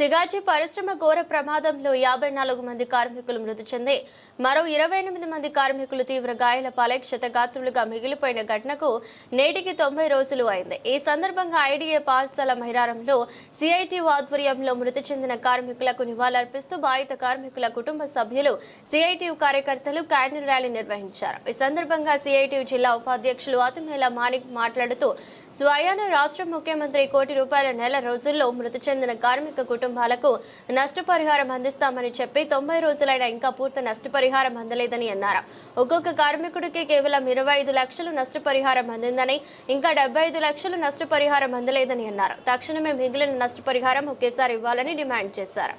సిగాచి పరిశ్రమ ఘోర ప్రమాదంలో యాభై నాలుగు మంది కార్మికులు మృతి చెంది మరో ఇరవై ఎనిమిది మంది కార్మికులు తీవ్ర గాయాల పాలై క్షతగాత్రులుగా మిగిలిపోయిన ఘటనకు నేటికి తొంభై రోజులు అయింది. ఈ సందర్భంగా ఐడిఏ పాఠశాల మైరారంలో సిఐటి ఆధ్వర్యంలో మృతి చెందిన కార్మికులకు నివాళులర్పిస్తూ బాధిత కార్మికుల కుటుంబ సభ్యులు సిఐటియు కార్యకర్తలు క్యాండిల్ ర్యాలీ నిర్వహించారు. ఈ సందర్భంగా సిఐటియు జిల్లా ఉపాధ్యక్షులు అతిమేళ మాణిక్ మాట్లాడుతూ స్వయాన రాష్ట్ర ముఖ్యమంత్రి కోటి రూపాయల నెల రోజుల్లో మృతి చెందిన కార్మిక కుటుంబాలకు నష్టపరిహారం అందిస్తామని చెప్పి తొంభై రోజులైన ఇంకా పూర్తి నష్టపరిహారం అందలేదని అన్నారు. ఒక్కొక్క కార్మికుడికి కేవలం ఇరవై ఐదు లక్షలు నష్టపరిహారం అందిందని ఇంకా డెబ్బై ఐదు లక్షలు నష్టపరిహారం అందలేదని అన్నారు. తక్షణమే మిగిలిన నష్టపరిహారం ఒకేసారి ఇవ్వాలని డిమాండ్ చేశారు.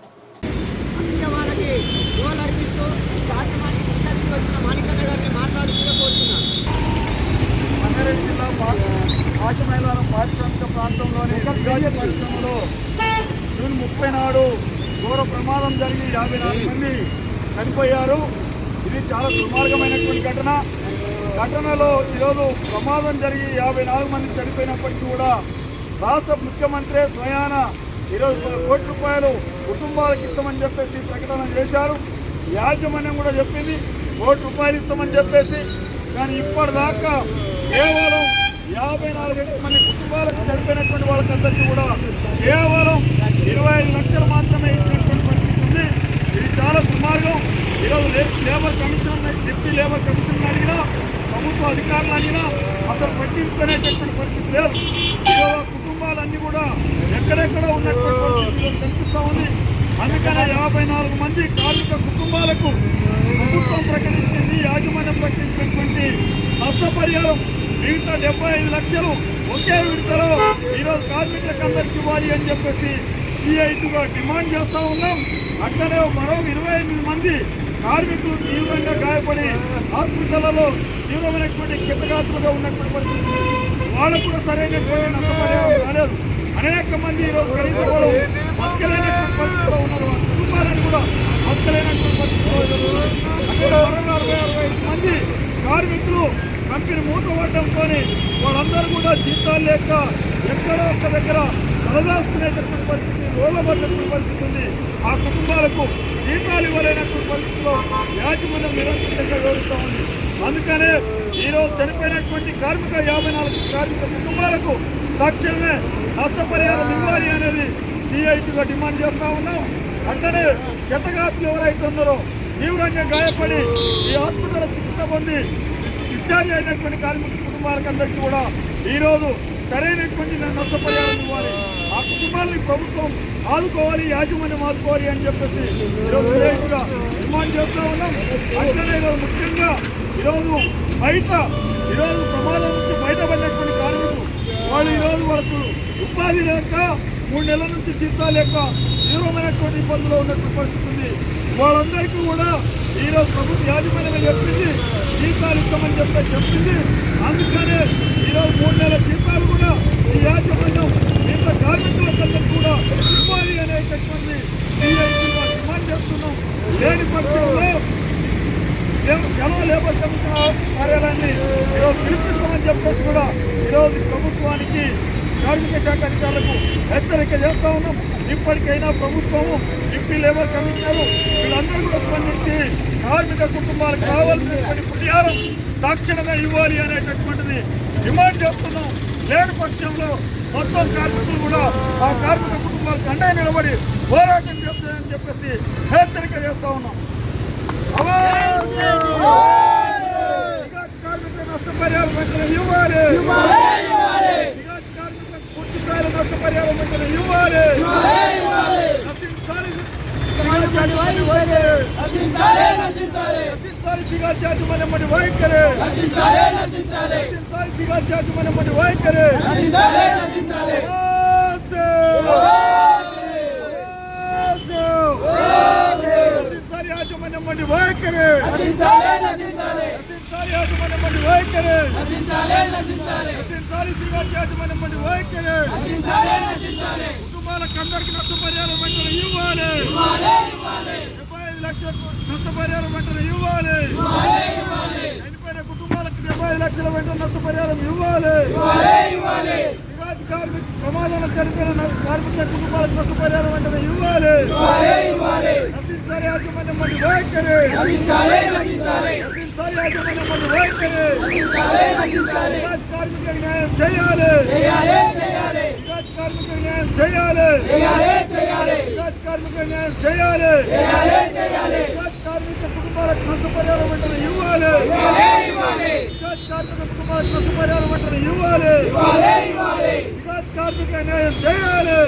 ముప్పై నాడు ఘోర ప్రమాదం జరిగి యాభై నాలుగు మంది చనిపోయారు. ఇది చాలా దుర్మార్గమైనటువంటి ఘటన. ఘటనలో ఈరోజు ప్రమాదం జరిగి యాభై నాలుగు మంది చనిపోయినప్పటికీ కూడా రాష్ట్ర ముఖ్యమంత్రి స్వయాన ఈరోజు కోటి రూపాయలు కుటుంబాలకు ఇస్తామని చెప్పేసి ప్రకటన చేశారు. యాజమాన్యం కూడా చెప్పింది కోటి రూపాయలు ఇస్తామని చెప్పేసి. కానీ ఇప్పటిదాకా కేవలం యాభై నాలుగు మంది కుటుంబాలకు చనిపోయినటువంటి వాళ్ళకందరికీ కూడా కేవలం ఇరవై ఐదు లక్షలు మాత్రమే ఇచ్చినటువంటి పరిస్థితి ఉంది. ఇది చాలా దుర్మార్గం. ఈరోజు labour commission deputy labour commission అడిగినా ప్రభుత్వ అధికారులు అడిగినా అసలు పట్టించుకునేటటువంటి పరిస్థితి లేదు. ఈరోజు కుటుంబాలన్నీ కూడా ఎక్కడెక్కడ ఉన్నటువంటి పరిస్థితి కనిపిస్తూ ఉంది. అందుకనే యాభై నాలుగు మంది కార్మిక కుటుంబాలకు ప్రభుత్వం ప్రకటించింది. యాజమాన్యం ప్రకటించింది. మిగతా డెబ్బై ఐదు లక్షలు ఒకే విడతలో ఈరోజు కార్మికులకు అందరికి ఇవ్వాలి అని చెప్పేసి సిఐటిగా డిమాండ్ చేస్తూ ఉన్నాం. అట్లనే మరో ఇరవై ఎనిమిది మంది కార్మికులు తీవ్రంగా గాయపడి హాస్పిటళ్ళలో తీవ్రమైనటువంటి క్షతగాత్రులుగా ఉన్నటువంటి పరిస్థితి వాళ్ళకు కూడా సరైనటువంటి నష్టపరిహారం రాలేదు. అనేక మంది ఈరోజు కనీసం వాళ్ళు బతకలేనటువంటి పరిస్థితిలో ఉన్నారు. వాళ్ళ కుటుంబాలను కూడా బతకలేనటువంటి పరిస్థితిలో అక్కడ మరో అరవై అరవై ఐదు మంది కార్మికులు కంపెనీ మూతపడడంతో వాళ్ళందరూ కూడా జీతాలు లేక ఎక్కడో ఒక దగ్గర తలదాచుకునేటటువంటి పరిస్థితి రోడ్లబడినటువంటి పరిస్థితి ఉంది. ఆ కుటుంబాలకు జీతాలు ఇవ్వలేనటువంటి పరిస్థితిలో యాజమాన్యం నిరంతరంగా వివరిస్తూ ఉంది. అందుకనే ఈరోజు చనిపోయినటువంటి కార్మిక యాభై నాలుగు కార్మిక కుటుంబాలకు తక్షణమే నష్టపరిహారం ఇవ్వాలి అనేది సిఐటిగా డిమాండ్ చేస్తూ ఉన్నాం. అట్లనే క్షతగాతులు ఎవరైతే ఉన్నారో తీవ్రంగా గాయపడి ఈ హాస్పిటల్ చికిత్స పొంది డిశ్చార్జ్ అయినటువంటి కార్మిక కుటుంబాలకు అందరికీ కూడా ఈరోజు సరైనటువంటి నష్టపరిహారం ఇవ్వాలి. ఆ కుటుంబాన్ని ప్రభుత్వం ఆదుకోవాలి యాజమాన్యం ఆదుకోవాలి అని చెప్పేసి ఈరోజు సిఐటిగా డిమాండ్ చేస్తూ ఉన్నాం. అట్లనే ఈరోజు ముఖ్యంగా ఈరోజు బయట ఈరోజు ప్రమాదం నుంచి బయటపడినటువంటి కార్మికులు వాళ్ళు ఈరోజు వాళ్ళకు ఉపాధి లేక మూడు నెలల నుంచి జీతాలు లేక తీవ్రమైనటువంటి ఇబ్బందులు ఉన్నటువంటి పరిస్థితి ఉంది. వాళ్ళందరికీ కూడా ఈరోజు ప్రభుత్వ యాజమాన్యం చెప్పింది జీతాలు ఇస్తామని చెప్పి చెప్పింది. అందుకనే ఈరోజు మూడు నెలల జీతాలు కూడా ఈ యాజమాన్యం మిగతా కార్మికులందరికీ కూడా ఇవ్వాలి అనేటటువంటి డిమాండ్ చేస్తున్నాం. లేని పక్షంలో జనం లేబర్ కమిషన్ కార్యాలయాన్ని ఈరోజు పిలిపిస్తామని చెప్పేసి కూడా ఈరోజు ప్రభుత్వానికి కార్మిక శాఖ అధికారులకు హెచ్చరిక చేస్తా ఉన్నాం. ఇప్పటికైనా ప్రభుత్వము డిప్యూటీ లేబర్ కమిషనర్ వీళ్ళందరూ కూడా స్పందించి కార్మిక కుటుంబాలకు రావాల్సినటువంటి పరిహారం తక్షణమే ఇవ్వాలి అనేటటువంటిది డిమాండ్ చేస్తున్నాం. లేని పక్షంలో మొత్తం కార్మికులు కూడా ఆ కార్మిక కుటుంబాలకు అండే నిలబడి పోరాటం చేస్తాయని చెప్పేసి హెచ్చరిక చేస్తా ఉన్నాం. సిగాజ్ కార్మికుల నష్టపరిహారం ఇవ్వాలి సిగాజ్ కార్మికులకు పూర్తి స్థాయిలో నష్టపరిహారం వెంటనే ఇవ్వాలి. నశించాలి. సిగాజ్ యాజమాన్య వైఖరి. నశించాలి. వైఖరి నశించాలి శ్రీవారి యాజమాన్యం వంటి వైఖరి కుటుంబాలకు అందరికీ నష్టపరిహారం వెంటనే ఇవ్వాలి. డెబ్బై ఐదు లక్షల నష్టపరిహారం వెంటనే ఇవ్వాలి. చనిపోయిన కుటుంబాలకు డెబ్బై ఐదు లక్షల వెంటనే నష్టపరిహారం ఇవ్వాలి. శ్రీవారి కార్మిక ప్రమాదంలో చనిపోయిన కార్మికుల కుటుంబాలకు నష్టపరిహారం వెంటనే ఇవ్వాలి. నశించాలి యాజమాన్యం వంటి వైఖరి కుటుంబాలకు నష్టపరిహారం వెంటనే ఇవ్వాలి కార్మిక కుటుంబాలకు నష్టపరిహారం వెంటనే ఇవ్వాలి కార్మిక న్యాయం చేయాలి.